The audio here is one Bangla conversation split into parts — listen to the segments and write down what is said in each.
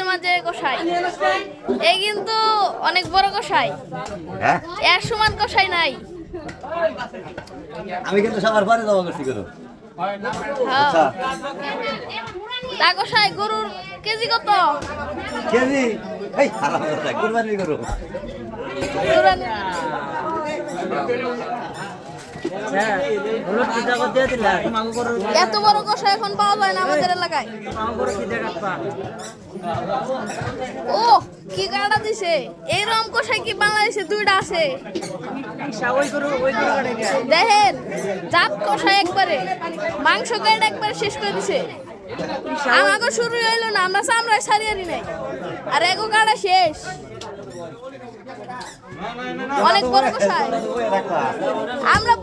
আমাদের মাঝে কষাই এই কিন্তু অনেক বড় কষাই হ্যাঁ? এর সমান কষাই নাই। আমি কিন্তু সবার পরে জমা করছি করো হ্যাঁ। আচ্ছা। তা কষাই গরুর কেজি কত? কেজি? এই হারাম কুরবানি করো গরুর- এত বড় কষাই এখন পাওয়া যায় না আমাদের এলাকায়। ও কি গাড়া দিছে। এইরকম কষাই কি বাংলাদেশে দুইটা আছে? কাটে দেখেন জাত কষাই একবারে মাংস কেটে একবারে শেষ করে দিছে। আমাকে শুরু হইল না আমরা চামড়ায় সারিয়ারি নাই। আর এগো গাড়া শেষ। অনেক বড় কষাই আমরা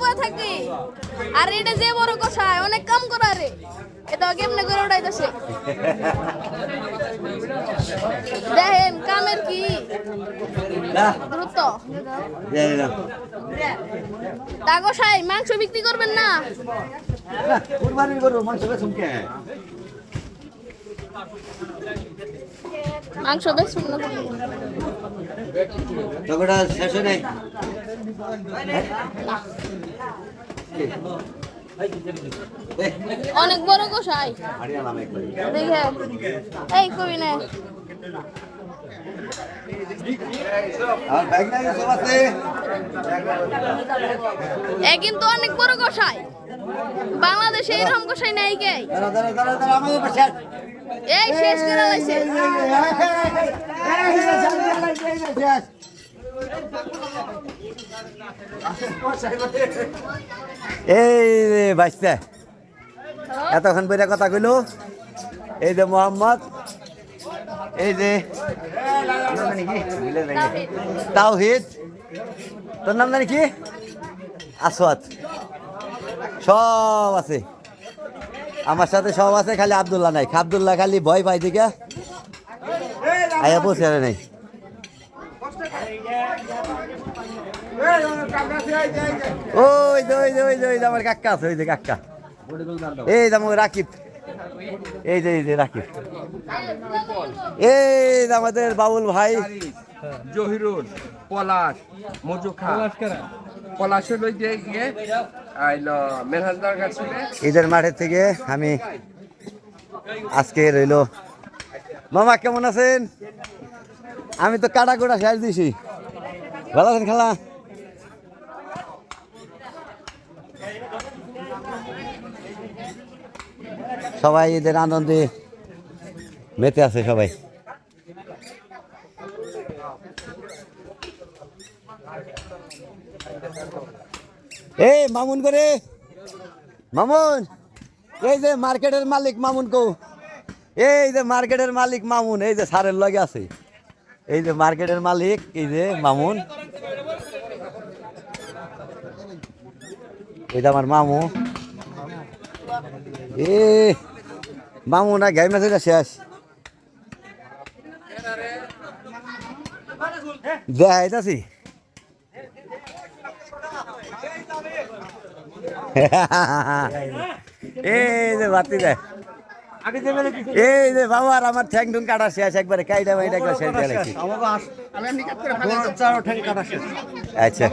আর এটা যে বড় কষাই অনেক কম করা রে। এটা কেমনে করে উড়াইতেছে? দেখেন কামের কি? দ্রুত। তা কষাই মাংস বিক্রি করবেন না? কুরবানি করো মাংস বেচুম কে? মাংস না। শেষ হয় নাই অনেক বড় একবারে। দেখে এই কবি না কিন্তু অনেক বড় কষাই বাংলাদেশে এরকম কষাই নাই কে। এই শেষ করে লাইছে এই রে এতক্ষণ বইটা কথা কইলো। এই যে মোহাম্মদ, এই যে। তাওহিদ। তোর নাম জানি কি? আসওয়াত। সব আছে। আমার সাথে সব আছে, খালি আব্দুল্লাহ নাই। আবদুল্লাহ খালি ভয় পাই দিকে আয়া পৌঁছে নাই। ওই যে ওই যে ওই যে ওই যে আমার কাক্কা আছে ওই যে কাক্কা এই যে আমার রাকিব। এই যে এই যে রাকিব। এই যে আমাদের বাবুল ভাই। জহিরুল পলাশ মজুখা। পলাশের ওই যে গিয়ে মেনহাজদার কাছে। ঈদের মাঠের থেকে আমি আজকে রইল। মামা কেমন আছেন? আমি তো কাটা কোটা শেষ দিছি। ভালো আছেন খালা? সবাই ঈদের আনন্দে মেতে আছে সবাই। এই মামুন করে মামুন, এই যে মার্কেটের মালিক মামুন কো। এই যে মার্কেটের মালিক মামুন, এই যে সারের লগে আছে। এই যে মার্কেটের মালিক, এই যে মামুন। এটা আমার মামু। এ, মামু না গাই মাছ শেষ। দেখাইতাছি এই যে বাতি দেয় এই যে বাবা আর আমার ঠ্যাং ঠুং কাটা শেষ একবারে কাইটা মাইটা একবার শেষ দিয়ে আচ্ছা।